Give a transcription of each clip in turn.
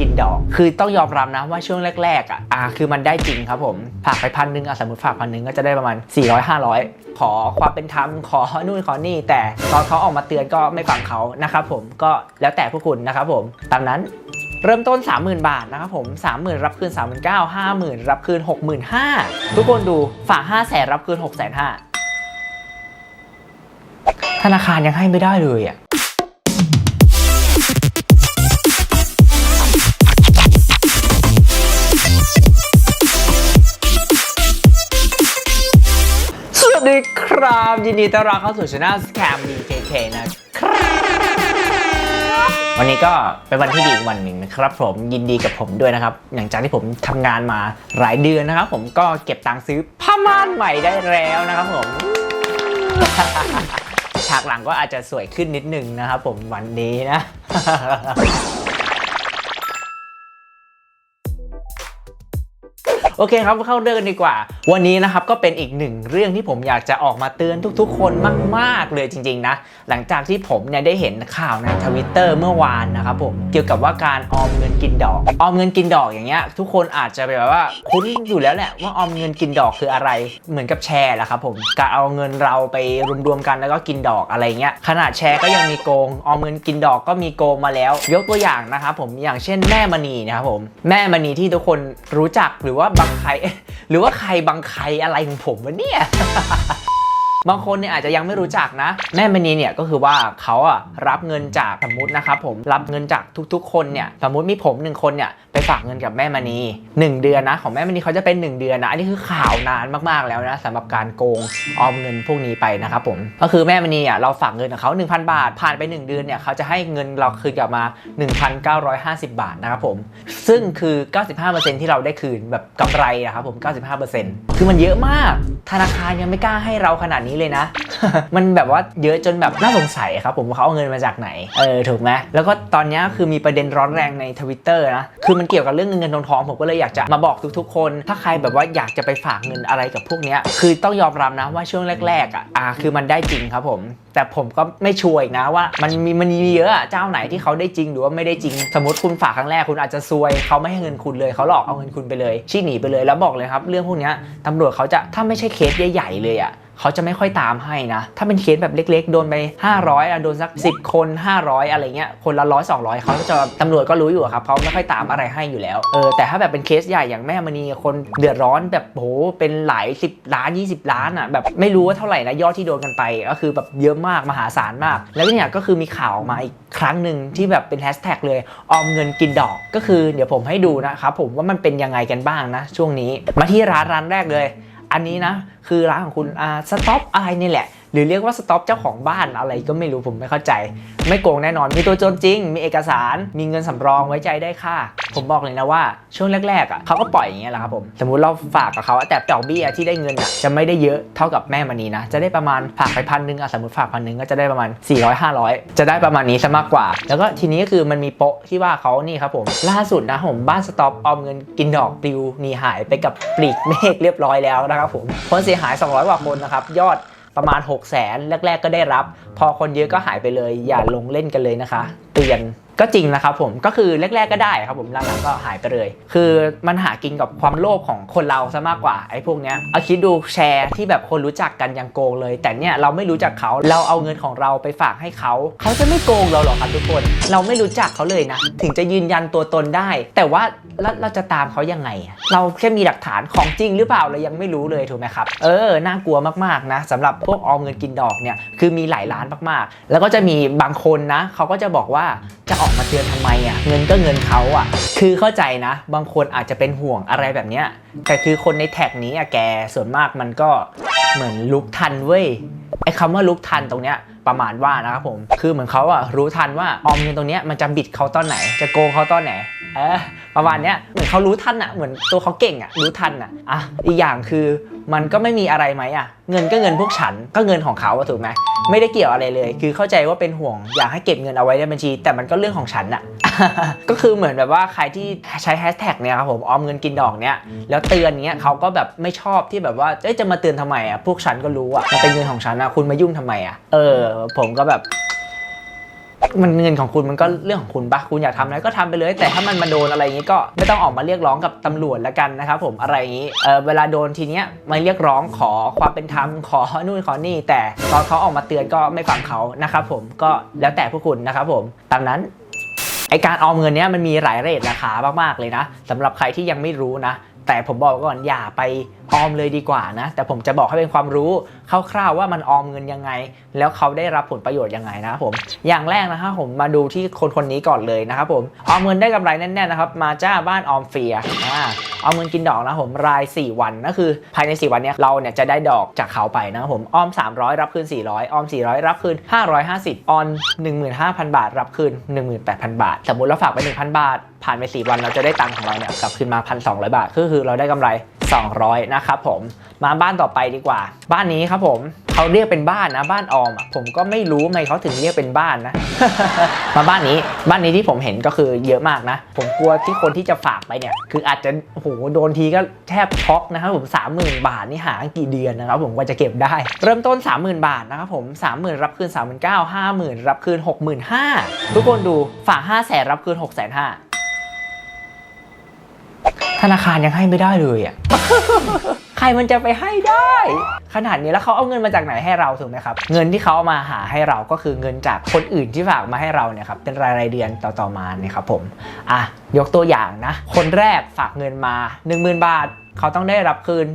กินดอก คือต้องยอมรับนะว่าช่วงแรก ๆ อะอ่าคือมันได้จริงครับผมฝากไปพันหนึ่งอะสมมติฝากพันหนึ่งก็จะได้ประมาณ 400 500 ขอความเป็นธรรมขอนู่นขอนี่ แต่ตอนเขาออกมาเตือนก็ไม่ฟังเขานะครับผมก็แล้วแต่พวกคุณนะครับผมตามนั้นเริ่มต้น 30,000 บาทนะครับผม 30,000 รับคืน 39,000 50,000 รับคืน 65,000 ทุกคนดูฝาก 5 0 0 0 0 0 รับคืน 6,500,000ธนาคารยังให้ไม่ได้เลยอะ ดีครับ ยินดีต้อนรับเข้าสู่ช anel Scam BKK นะครับวันนี้ก็เป็นวันที่ดีอีกวันหนึ่งนะครับ ผมยินดีกับผมด้วยนะครับ หลังจากที่ผมทำงานมาหลายเดือนนะครับ ผมก็เก็บตังค์ซื้อผ้าม่านใหม่ได้แล้วนะครับผมฉากหลังก็อาจจะสวยขึ้นนิดนึงนะครับผมวันนี้นะ โอเคครับเข้าเรื่องกันดีกว่า วันนี้นะครับก็เป็นอีกหนึ่งเรื่องที่ผมอยากจะออกมาเตือนทุกๆ คนมาก ๆ เลยจริง ๆ นะ หลังจากที่ผมเนี่ยได้เห็นข่าวในทวิตเตอร์เมื่อวานนะครับผมเกี่ยวกับว่าการออมเงินกินดอก ออมเงินกินดอกอย่างเงี้ยทุกคนอาจจะแบบว่าคุ้นอยู่แล้วแหละว่าออมเงินกินดอกคืออะไรเหมือนกับแชร์แหละครับผมการเอาเงินเราไปรวมๆกันแล้วก็กินดอกอะไรเงี้ยขนาดแชร์ก็ยังมีโกงออมเงินกินดอกก็มีโกงมาแล้ว ยกตัวอย่างนะครับผมอย่างเช่นแม่มณีนะครับผมแม่มณีที่ทุกคนรู้จักหรือว่าบางใครหรือว่าใครบางใครอะไรของผมวะเนี่ย บางคนเนี่ยอาจจะยังไม่รู้จักนะ แม่มณีเนี่ยก็คือว่าเขาอะรับเงินจากสมมตินะครับผมรับเงินจากทุกๆ คนเนี่ยสมมติมีผมหนึ่งคนเนี่ยไปฝากเงินกับแม่มณี 1 เดือนนะ ของแม่มณีเขาจะเป็น 1 เดือนนะอันนี้คือข่าวนานมากๆแล้วนะสำหรับการโกงออมเงินพวกนี้ไปนะครับผมก็คือแม่มณีอะเราฝากเงินกับเขา1,000 บาท ผ่านไป 1 เดือนเนี่ยเขาจะให้เงินเราคืนกลับมา 1,950 บาทนะครับผมซึ่งคือ 95%ที่เราได้คืนแบบกำไรนะครับผม95%คือมันเยอะมาก ธนาคารยังไม่กล้าให้เราขนาดนี้เลยนะ มันแบบว่าเยอะจนแบบน่าสงสัยครับผมว่าเขาเอาเงินมาจากไหน เออถูกไหมแล้วก็ตอนนี้คือมีประเด็นร้อนแรงในทวิตเตอร์นะ คือมันเกี่ยวกับเรื่องเงินเงินทองทองผมก็เลยอยากจะมาบอกทุกๆคน ถ้าใครแบบว่าอยากจะไปฝากเงินอะไรกับพวกเนี้ยคือต้องยอมรับนะว่าช่วงแรก ๆอะอ่าคือมันได้จริงครับผมแต่ผมก็ไม่ชัวร์อีกนะว่ามันมีมันมีเยอะอะเจ้าไหนที่เขาได้จริงหรือว่าไม่ได้จริง สมมติคุณฝากครั้งแรกคุณอาจจะซวยเขาไม่ให้เงินคุณเลยเขาหลอกเอาเงินคุณไปเลยชี้หนีไปเลยแล้วบอกเลยครับ เรื่องพวกเนี้ยตำรวจเขาจะถ้าไม่ใช่เคสใหญ่ๆเลยอะ เขาจะไม่ค่อยตามให้นะ ถ้าเป็นเคสแบบเล็ก ๆ โดนไป 500อะโดนสัก 10 คน 500 อะไรเงี้ย คนละร้อย200เขาจะตำรวจก็รู้อยู่ครับเขาไม่ค่อยตามอะไรให้อยู่แล้ว เออ แต่ถ้าแบบเป็นเคสใหญ่อย่างแม่มณีคนเดือดร้อนแบบโห เป็นหลาย 10 ล้าน 20 ล้านอะแบบไม่รู้ว่าเท่าไหร่นะยอดที่โดนกันไป ก็คือแบบเยอะมาก มหาศาลมาก แล้วเนี่ยก็คือมีข่าวออกมาอีกครั้งหนึ่งที่แบบเป็นแฮชแท็กเลยออมเงินกินดอก ก็คือเดี๋ยวผมให้ดูนะครับผมว่ามันเป็นยังไงกันบ้างนะช่วงนี้ มาที่ร้านร้านแรกเลย อันนี้นะ คือร้านของคุณอ่าสต็อปอะไรนี่แหละ หรือเรียกว่าสต็อปเจ้าของบ้านอะไรก็ไม่รู้ผมไม่เข้าใจ ไม่โกงแน่นอนมีตัวจนจริง มีเอกสาร มีเงินสำรองไว้ใจได้ค่ะผมบอกเลยนะว่าช่วงแรกๆอะเขาก็ปล่อยอย่างเงี้ยแหละครับผมสมมติเราฝากกับเขาแต่ดอกเบี้ยที่ได้เงินอะจะไม่ได้เยอะเท่ากับแม่มณีนะ จะได้ประมาณฝากไปพันหนึ่งอะสมมติฝากพันหนึ่งก็จะได้ประมาณ 400 500 จะได้ประมาณนี้ซะมากกว่า แล้วก็ทีนี้ก็คือมันมีโปะที่ว่าเขานี่ครับผมล่าสุดนะผมบ้านสต็อปออมเงินกินดอกปลิวหนีหายไปกับปลีกเมฆเรียบร้อยแล้วนะครับผมคนเสียหาย 200 กว่าคนนะครับยอด ประมาณ 6 0 0 0 0นแรก ๆ ก็ได้รับ พอคนเยอะก็หายไปเลย อย่าลงเล่นกันเลยนะคะ เตือน ก็จริงนะครับผมก็คือแรก ๆก็ได้ครับผมหลังๆก็หายไปเลย คือมันหากินกับความโลภของคนเราซะมากกว่าไอ้พวกเนี้ยเอาคิดดูแชร์ที่แบบคนรู้จักกันยังโกงเลย แต่เนี่ยเราไม่รู้จักเขาเราเอาเงินของเราไปฝากให้เขาเขาจะไม่โกงเราหรอกครับทุกคน เราไม่รู้จักเขาเลยนะ ถึงจะยืนยันตัวตนได้ แต่ว่าเราจะตามเขายังไง เราแค่มีหลักฐานของจริงหรือเปล่าเรายังไม่รู้เลยถูกไหมครับเออน่ากลัวมากๆนะสำหรับพวกออมเงินกินดอกเนี่ยคือมีหลายล้านมากๆ แล้วก็จะมีบางคนนะเขาก็จะบอกว่าจะออกมาเตือนทำไมอะเงินก็เงินเขาอะ คือเข้าใจนะ บางคนอาจจะเป็นห่วงอะไรแบบเนี้ยแต่คือคนในแท็กนี้อะแกส่วนมากมันก็เหมือนลุกทันเว้ยไอ้คำว่าลุกทันตรงเนี้ยประมาณว่านะครับผม คือเหมือนเขาอะรู้ทันว่าออมเงินตรงเนี้ยมันจะบิดเขาตอนไหน จะโกงเขาตอนไหน เออประมาณเนี้ยเหมือนเขารู้ทันอะเหมือนตัวเขาเก่งอะรู้ทันอะอะอีกอย่างคือมันก็ไม่มีอะไรไหมอะเงินก็เงินพวกฉันก็เงินของเขาถูกไหมไม่ได้เกี่ยวอะไรเลย คือเข้าใจว่าเป็นห่วงอยากให้เก็บเงินเอาไว้ในบัญชี แต่มันก็เรื่องของฉันอะก็คือเหมือนแบบว่าใครที่ใช้แฮชแท็กเนี่ยครับผมออมเงินกินดอกเนี่ยแล้วเตือนเนี้ยเขาก็แบบไม่ชอบที่แบบว่าจะมาเตือนทำไมอะพวกฉันก็รู้อะมันเป็นเงินของฉันอะคุณมายุ่งทำไมอะเออ ผมก็แบบ มันเงินของคุณมันก็เรื่องของคุณปะคุณอยากทำอะไรก็ทำไปเลย แต่ถ้ามันมาโดนอะไรอย่างนี้ก็ไม่ต้องออกมาเรียกร้องกับตำรวจแล้วกันนะครับผมอะไรอย่างนี้เออเวลาโดนทีเนี้ยมาเรียกร้องขอความเป็นธรรมขอนู่นขอนี่ แต่ตอนเขาออกมาเตือนก็ไม่ฟังเขานะครับผมก็แล้วแต่พวกคุณนะครับผมตามนั้นไอการออมเงินเนี้ยมันมีหลายเรทราคามากๆเลยนะสำหรับใครที่ยังไม่รู้นะ แต่ผมบอกก่อนอย่าไปออมเลยดีกว่านะ แต่ผมจะบอกให้เป็นความรู้คร่าวๆว่ามันออมเงินยังไง แล้วเขาได้รับผลประโยชน์ยังไงนะครับผมอย่างแรกนะครับผมมาดูที่คนคนนี้ก่อนเลยนะครับผมออมเงินได้กำไรแน่ๆนะครับมาจ้าบ้านออมเฟียอ่าออมเงินกินดอกนะผมราย 4 วันก็คือภายใน 4 วันเนี้ยเราเนี่ยจะได้ดอกจากเขาไปนะครับผมออม 300 รับคืน 400 ออม 400 รับคืน 550 ออน 15,000 บาท รับคืน 18,000 บาท สมมุติเราฝากไป 1,000 บาท ผ่านไป 4 วันเราจะได้ตังค์ของเราเนี่ยกลับคืนมา 1,200 บาทก็คือเราได้กำไร 200 นะครับผม มาบ้านต่อไปดีกว่า บ้านนี้ครับผมเขาเรียกเป็นบ้านนะบ้านออมผมก็ไม่รู้ทำไมเขาถึงเรียกเป็นบ้านนะ มาบ้านนี้บ้านนี้ที่ผมเห็นก็คือเยอะมากนะ ผมกลัวที่คนที่จะฝากไปเนี่ย คืออาจจะโอ้โหโดนทีก็แทบช็อกนะครับผม 30,000 บาทนี่หากี่เดือนนะครับผมกว่าจะเก็บได้ เริ่มต้น 30,000 บาทนะครับผม 30,000 รับคืน 39,000 50,000 รับคืน 65,000 ทุกคนดูฝาก 5 0 0 0 0 0รับคืน 6 5 0 0 0 ธนาคารยังให้ไม่ได้เลยอะ ใครมันจะไปให้ได้ ขนาดนี้แล้วเขาเอาเงินมาจากไหนให้เราถูกไหมครับ เงินที่เขาเอามาหาให้เราก็คือเงินจากคนอื่นที่ฝากมาให้เราเนี่ยครับเป็นรายรายเดือนต่อตอมาเนี่ยครับผมอะยกตัวอย่างนะ คนแรกฝากเงินมา 10,000 บาท เขาต้องได้รับคืน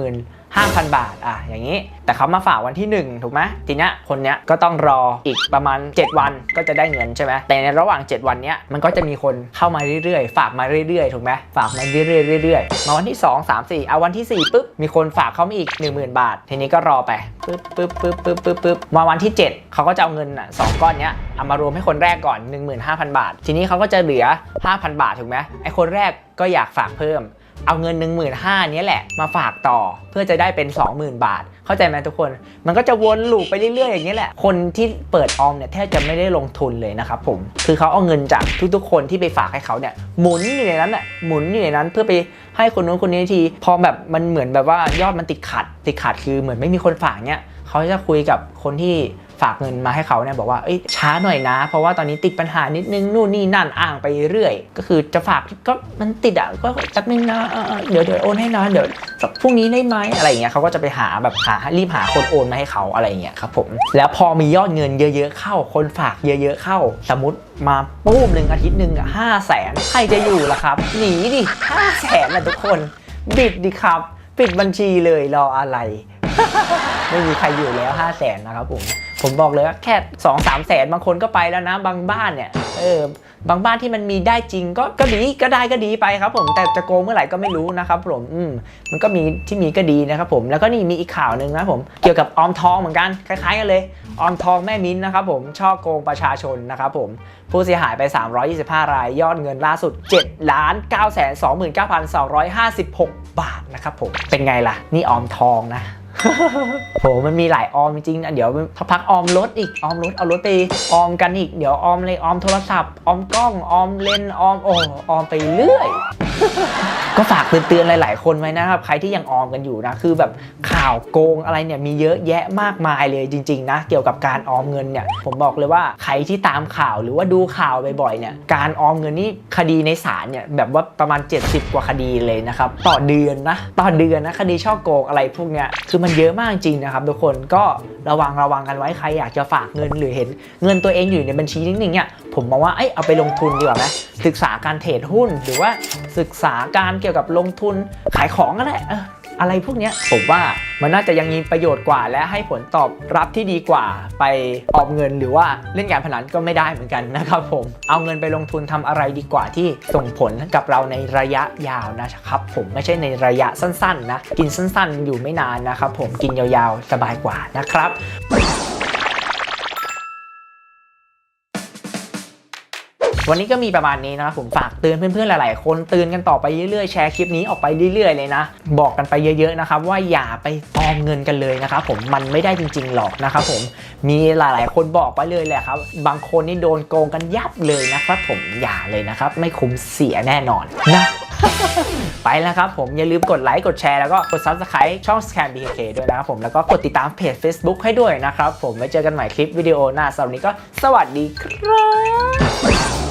10,000 5,000 บาทอะอย่างนี้ แต่เขามาฝากวันที่ 1 ถูกไหมทีเนี้ยคนเนี้ยก็ต้องรออีกประมาณ 7 วันก็จะได้เงินใช่ไหมแต่ในระหว่าง 7 วันเนี้ยมันก็จะมีคนเข้ามาเรื่อยๆ ฝากมาเรื่อยๆ ถูกไหมฝากมาเรื่อยๆเรื่อยๆมาวันที่ 2 3 4เอาวันที่ 4ปุ๊บมีคนฝากเขามาอีก 10,000 บาท ทีนี้ก็รอไปปึ๊บปึ๊บปึ๊บปึ๊บปึ๊บปึ๊บมาวันที่ 7 เขาก็จะเอาเงินอะสองก้อนเนี้ยเอามารวมให้คนแรกก่อน 15,000 บาท ทีนี้เขาก็จะเหลือ 5,000 บาทถูกไหมไอคนแรกก็อยากฝากเพิ่ม เอาเงิน 1 5 0 0 0นี้แหละมาฝากต่อเพื่อจะได้เป็น 20,000 บาท เข้าใจไหมทุกคน มันก็จะวนลูปไปเรื่อยๆ อย่างนี้แหละ คนที่เปิดออมเนี่ยแทบจะไม่ได้ลงทุนเลยนะครับผมคือเขาเอาเงินจากทุกๆ คนที่ไปฝากให้เขาเนี่ยหมุนอยู่ในนั้นน่ะหมุนอยู่ในนั้นเพื่อไปให้คนนู้นคนนี้ทีพอแบบมันเหมือนแบบว่ายอดมันติดขัด ติดขัดคือเหมือนไม่มีคนฝากเนี่ยเขาจะคุยกับคนที่ ฝากเงินมาให้เขาเนี่ยบอกว่าเอ้ยช้าหน่อยนะ เพราะว่าตอนนี้ติดปัญหานิดนึงนู่นนี่นั่นอ้างไปเรื่อย ก็คือจะฝากก็มันติดอะก็แป๊บนึงนะเดี๋ยวเดี๋ยวโอนให้นะเดี๋ยวพรุ่งนี้ได้ไหมอะไรอย่างเงี้ยเขาก็จะไปหาแบบหารีบหาคนโอนมาให้เขาอะไรอย่างเงี้ยครับผมแล้วพอมียอดเงินเยอะๆเข้า คนฝากเยอะๆเข้า สมมติมาปุ้มหนึ่งอาทิตย์หนึ่งอะห้าแสนใครจะอยู่ล่ะครับ หนีดิห้าแสนนะทุกคนบิดดิครับ ปิดบัญชีเลยรออะไร ไม่มีใครอยู่แล้ว5 0 0แสนนะครับผม ผมบอกเลยว่าแค่2 3แสนบางคนก็ไปแล้วนะ บางบ้านเนี่ยเออบางบ้านที่มันมีได้จริงก็ก็ดีก็ได้ก็ดีไปครับ ผมแต่จะโกงเมื่อไหร่ก็ไม่รู้นะครับผมอืมมันก็มีที่มีก็ดีนะครับผมแล้วก็นี่มีอีกข่าวหนึ่งนะผมเกี่ยวกับออมทองเหมือนกันคล้ายๆกันเลยออมทองแม่มิ้นนะครับผมช่อโกงประชาชนนะครับผมผู้เสียหายไป 325 ราย ยอดเงินล่าสุด7ล้าน9 2 9 2 5 6 บาทนะครับผมเป็นไงล่ะ นี่ออมทองนะ โหมันมีหลายออมจริงๆนะเดี๋ยวถ้าพักออมรถอีกออมรถเอารถไปออมกันอีกเดี๋ยวออมเลยออมโทรศัพท์ออมกล้องออมเลนออมโอ้ออมไปเรื่อย ก็ฝากเตือนๆหลาย ๆ คนไว้นะครับ ใครที่ยังออมกันอยู่นะ คือแบบข่าวโกงอะไรเนี่ยมีเยอะแยะมากมายเลยจริง ๆ นะ เกี่ยวกับการออมเงินเนี่ย ผมบอกเลยว่าใครที่ตามข่าวหรือว่าดูข่าวบ่อย ๆ เนี่ย การออมเงินนี่คดีในศาลเนี่ยแบบว่าประมาณ 70 กว่าคดีเลยนะครับ ต่อเดือนนะ ต่อเดือนนะคดีช่อโกงอะไรพวกเนี้ย คือมันเยอะมากจริงนะครับทุกคนก็ระวังระวังกันไว้ใครอยากจะฝากเงินหรือเห็นเงินตัวเองอยู่ในบัญชีนิ่งเนี่ยผมมองว่าเอ้ยเอาไปลงทุนดีกว่าไหมศึกษาการเทรดหุ้นหรือว่าศึกษาการเกี่ยวกับลงทุนขายของก็ได้อะไรพวกนี้ผมว่ามันน่าจะยังมีประโยชน์กว่า และให้ผลตอบรับที่ดีกว่า ไปออมเงินหรือว่าเล่นการพนันก็ไม่ได้เหมือนกันนะครับผม เอาเงินไปลงทุนทำอะไรดีกว่าที่ส่งผลกับเราในระยะยาวนะครับผมไม่ใช่ในระยะสั้นๆนะ กินสั้นๆ อยู่ไม่นานนะครับผมกินยาวๆสบายกว่านะครับ วันนี้ก็มีประมาณนี้นะครับผมฝากเตือนเพื่อนๆหลายๆ คนเตือนกันต่อไปเรื่อยๆแชร์คลิปนี้ออกไปเรื่อยๆเลยนะ บอกกันไปเยอะๆนะครับว่าอย่าไปออมเงินกันเลยนะครับผมมันไม่ได้จริงๆหรอกนะครับผมมีหลายๆ คนบอกไปเลยแหละครับ บางคนนี่โดนโกงกันยับเลยนะครับผมอย่าเลยนะครับไม่คุ้มเสียแน่นอนนะไปแล้วครับผมอย่าลืมกดไลค์กดแชร์แล้วก็กด subscribe ช่อง Scan BKK ด้วยนะครับผมแล้วก็กดติดตามเพจ Facebook ให้ด้วยนะครับผมไว้เจอกันใหม่คลิปวิดีโอหน้าสำหรับวันนี้ก็สวัสดีครับ